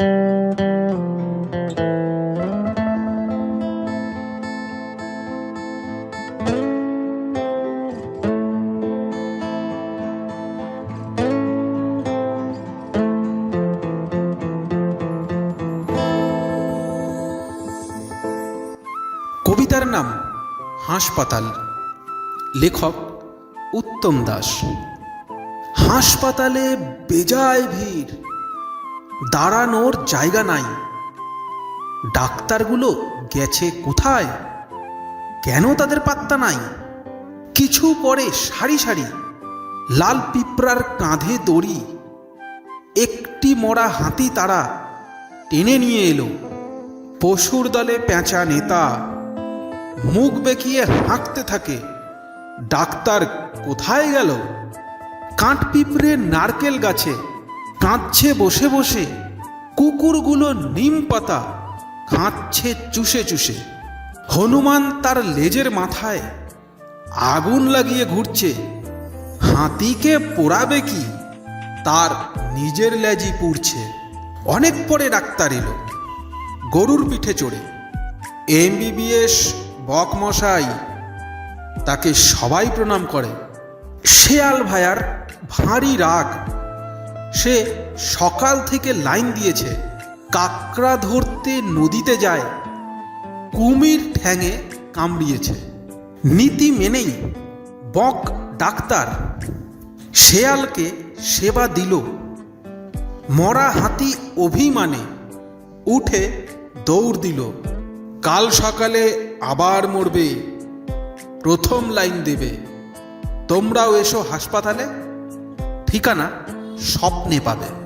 কবিতার নাম হাসপাতাল। লেখক উত্তম দাস। হাসপাতালে বেজায় ভিড়। দাঁড়ানোর জায়গা নাই। ডাক্তারগুলো গেছে কোথায়? কেন তাদের পাত্তা নাই? কিছু পরে সারি সারি লাল পিঁপড়ার কাঁধে দড়ি। একটি মরা হাতি তারা টেনে নিয়ে এলো। পশুর দলে পেঁচা নেতা মুখ বেঁকিয়ে হাঁকতে থাকে। ডাক্তার কোথায় গেল? কাঠ পিঁপড়ে নারকেল গাছে কাঁদছে বসে বসে। কুকুরগুলো নিম পাতা খাচ্ছে চুষে চুষে। হনুমান তার লেজের মাথায় আগুন লাগিয়ে ঘুরছে। হাতিকে পোড়াবে কি? তার নিজের লেজি পুড়ছে। অনেক পরে ডাক্তার এলো। গরুর পিঠে চড়ে। এমবিবিএস বকমশাই তাকে সবাই প্রণাম করে। শেয়াল ভায়ার ভারী রাগ সে সকাল থেকে লাইন দিয়েছে, কাকড়া ধরতে নদীতে যায়, কুমির ঠ্যাঙে কামড়িয়েছে। নীতি মেনেই বক ডাক্তার শেয়ালকে সেবা দিল। মরা হাতি অভিমানে উঠে দৌড় দিল। কাল সকালে আবার মরবে, প্রথম লাইন দেবে। তোমরাও এসো হাসপাতালে। ঠিকানা? স্বপ্নে পাবে।